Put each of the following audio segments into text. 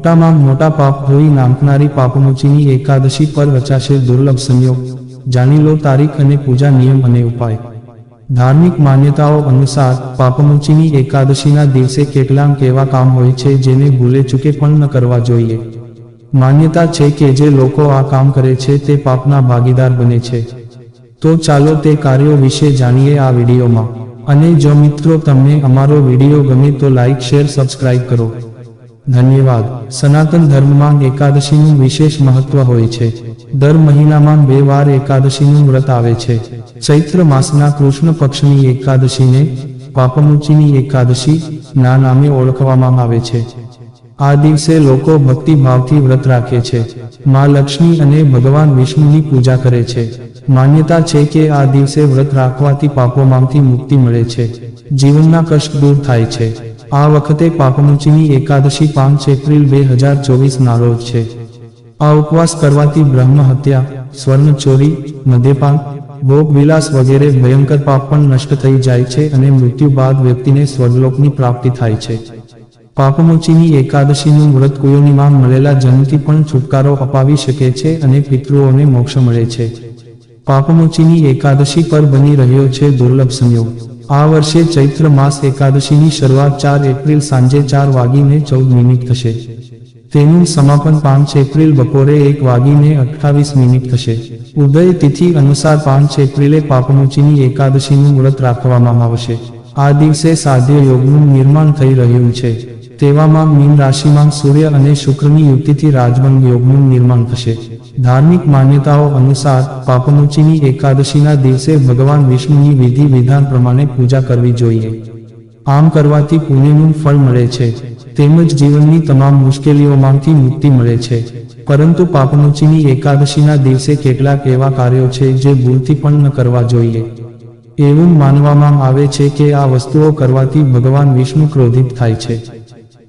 મોટામાં મોટા પાપ ધોઈ નાંખનારી પાપમોચીની એકાદશી પર રચાશે દુર્લભ સંયોગ. જાણી લો તારીખ અને પૂજા નિયમ અને ઉપાય. ધાર્મિક માન્યતાઓ અનુસાર પાપમોચીની એકાદશીના દિવસે કેટલાક એવા કામ હોય છે જેને ભૂલે ચૂકે પણ ન કરવા જોઈએ. માન્યતા છે કે જે લોકો આ કામ કરે છે તે પાપના ભાગીદાર બને છે. તો ચાલો તે કાર્યો વિશે જાણીએ આ વિડીયોમાં. અને જો મિત્રો તમને અમારો વીડિયો ગમે તો લાઇક શેર સબસ્ક્રાઇબ કરો. ધન્યવાદ. સનાતન ધર્મમાં એકાદશીનું વિશેષ મહત્વ હોય છે. દર મહિનામાં બે વાર એકાદશીનું વ્રત આવે છે. ચૈત્ર માસના કૃષ્ણ પક્ષની એકાદશીને પાપમુચીની એકાદશી ના નામે ઓળખવામાં આવે છે. આ દિવસે લોકો ભક્તિભાવથી વ્રત રાખે છે. માં લક્ષ્મી અને ભગવાન વિષ્ણુની પૂજા કરે છે. માન્યતા છે કે આ દિવસે વ્રત રાખવાથી પાપોમાંથી મુક્તિ મળે છે. જીવનના કષ્ટ દૂર થાય છે. આ વખતે પાપમુચીની એકાદશી પાંચ એપ્રિલ બે હજાર ચોવીસના રોજ છે. આ ઉપવાસ કરવાથી બ્રહ્મ હત્યા, સ્વર્ણ ચોરી, મદ્યપાન, ભોગ વિલાસ વગેરે ભયંકર પાપ પણ નષ્ટ થઈ જાય છે અને મૃત્યુ બાદ વ્યક્તિને સ્વર્ગલોકની પ્રાપ્તિ થાય છે. પાપમોચીની એકાદશીનું વ્રત કુયોનીમાં મળેલા જન્મથી પણ છુટકારો અપાવી શકે છે અને પિતૃઓને મોક્ષ મળે છે. પાપમોચીની એકાદશી પર બની રહ્યો છે દુર્લભ સંયોગ. આ વર્ષે ચૈત્ર માસ એકાદશીની શરૂઆત ચાર એપ્રિલ સાંજે ચાર વાગીને ચૌદ મિનિટ થશે. તેનું સમાપન પાંચ એપ્રિલ બપોરે એક વાગીને અઠ્ઠાવીસ મિનિટ થશે. ઉદય તિથિ અનુસાર પાંચ એપ્રિલે પાપમોચીની એકાદશીનું વ્રત રાખવામાં આવશે. આ દિવસે સાધ્ય યોગનું નિર્માણ થઈ રહ્યું છે. તેવામાં મીન રાશિમાં સૂર્ય અને શુક્રની યુતિથી રાજભંગ યોગનું નિર્માણ થશે. ધાર્મિક માન્યતાઓ અનુસાર પાપમોચીની એકાદશીના દિવસે ભગવાન વિષ્ણુની વિધિ વિધાન પ્રમાણે પૂજા કરવી જોઈએ. આમ કરવાથી પુણ્યનું ફળ મળે છે. તેમજ જીવનની તમામ મુશ્કેલીઓમાંથી મુક્તિ મળે છે. પરંતુ પાપમોચીની એકાદશીના દિવસે કેટલાક એવા કાર્યો છે જે ભૂલથી પણ ન કરવા જોઈએ. એવું માનવામાં આવે છે કે આ વસ્તુઓ કરવાથી ભગવાન વિષ્ણુ ક્રોધિત થાય છે.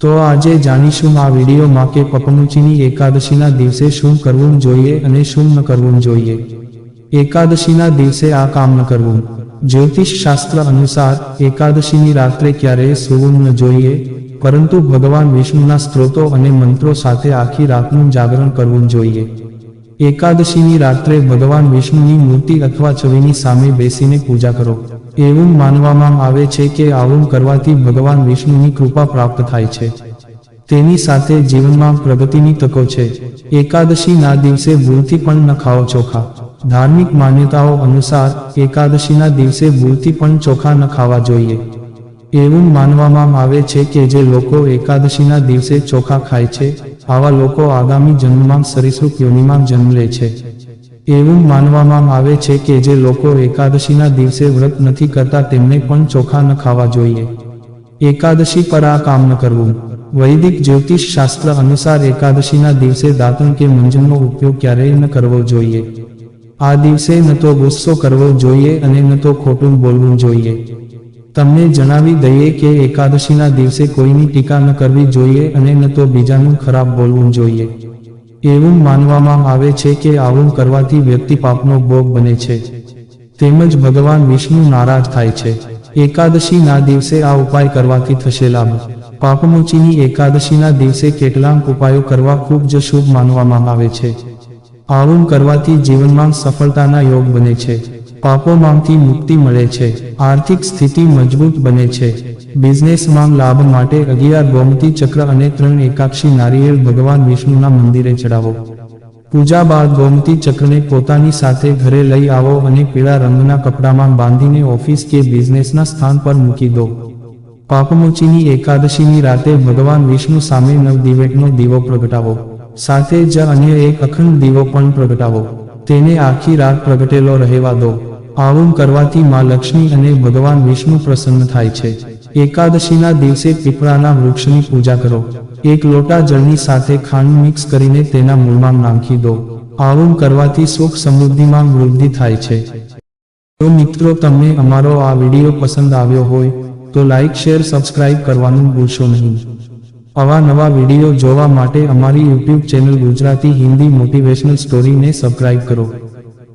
તો આજે જાણીશું આ વિડીયોમાં કે પપમુચીની એકાદશીના દિવસે શું કરવું જોઈએ અને શું ન કરવું જોઈએ. એકાદશીના દિવસે આ કામ ન કરવું. જ્યોતિષ શાસ્ત્ર અનુસાર એકાદશીની રાત્રે ક્યારેય સૂવું ન જોઈએ, પરંતુ ભગવાન વિષ્ણુના સ્ત્રોતો અને મંત્રો સાથે આખી રાતનું જાગરણ કરવું જોઈએ. એકાદશીની રાત્રે ભગવાન વિષ્ણુની મૂર્તિ અથવા છવિની સામે બેસીને પૂજા કરો. એવું માનવામાં આવે છે કે આવું કરવાથી ભગવાન વિષ્ણુની કૃપા પ્રાપ્ત થાય છે. તેની સાથે જીવનમાં પ્રગતિની તકો છે. એકાદશીના દિવસે ભૂલથી પણ ન ખાઓ ચોખા. ધાર્મિક માન્યતાઓ અનુસાર એકાદશીના દિવસે ભૂલથી પણ ચોખા ન ખાવા જોઈએ. એવું માનવામાં આવે છે કે જે લોકો એકાદશીના દિવસે ચોખા ખાય છે, આવા લોકો આગામી જન્મમાં સરિસૃપ યોનિમાં જન્મ લે છે. એવું માનવામાં આવે છે કે જે લોકો એકાદશીના દિવસે વ્રત નથી કરતા તેમને પણ ચોખા ન ખાવા જોઈએ. એકાદશી પર આ કામ ન કરવું. વૈદિક જ્યોતિષ શાસ્ત્ર અનુસાર એકાદશીના દિવસે દાંતણ કે મંજનનો ઉપયોગ ક્યારેય ન કરવો જોઈએ. આ દિવસે ન તો ગુસ્સો કરવો જોઈએ અને ન તો ખોટું બોલવું જોઈએ. તમને જણાવી દઈએ કે એકાદશીના દિવસે કોઈની ટીકા ન કરવી જોઈએ અને ન તો બીજાનું ખરાબ બોલવું જોઈએ. એવું માનવામાં આવે છે કે આવું કરવાથી વ્યક્તિ પાપનો ભોગ બને છે. તેમજ ભગવાન વિષ્ણુ નારાજ થાય છે. એકાદશીના દિવસે આ ઉપાય કરવાથી થશે લાભ. પાપમોચીની એકાદશીના દિવસે કેટલાક ઉપાયો કરવા ખૂબ જ શુભ માનવામાં આવે છે. આવું કરવાથી જીવનમાં સફળતાના યોગ બને છે. પાપોમાંથી મુક્તિ મળે છે. આર્થિક સ્થિતિ મજબૂત બને છે. બિઝનેસમાં લાભ માટે અગિયાર ગોમતી ચક્ર અને ત્રણ એકાક્ષી નારિયેળ ભગવાન વિષ્ણુના મંદિરે ચડાવો. પૂજા બાદ ગોમતી ચક્રને પોતાની સાથે ઘરે લઈ આવો અને પીળા રંગના કપડામાં બાંધીને ઓફિસ કે બિઝનેસના સ્થાન પર મૂકી દો. પાપમોચીની એકાદશીની રાતે ભગવાન વિષ્ણુ સામે નવ દિવેટનો દીવો પ્રગટાવો. સાથે જ અન્ય એક અખંડ દીવો પણ પ્રગટાવો. તેને આખી રાત પ્રગટેલો રહેવા દો. આવું કરવાથી માં લક્ષ્મી અને ભગવાન વિષ્ણુ પ્રસન્ન થાય છે. એકાદશીના દિવસે પીપળાના વૃક્ષની પૂજા કરો. એક લોટા જળની સાથે ખાંડ મિક્સ કરીને તેના મૂળમાં નાખી દો. આવું કરવાથી સુખ સમૃદ્ધિમાં વૃદ્ધિ થાય છે. તો મિત્રો, તમને અમારો આ વીડિયો પસંદ આવ્યો હોય, તો લાઇક શેર સબસ્ક્રાઇબ કરવાનું ભૂલશો નહીં. આવા નવા વીડિયો જોવા માટે અમારી YouTube channel Gujarati Hindi motivational સ્ટોરીને subscribe કરો.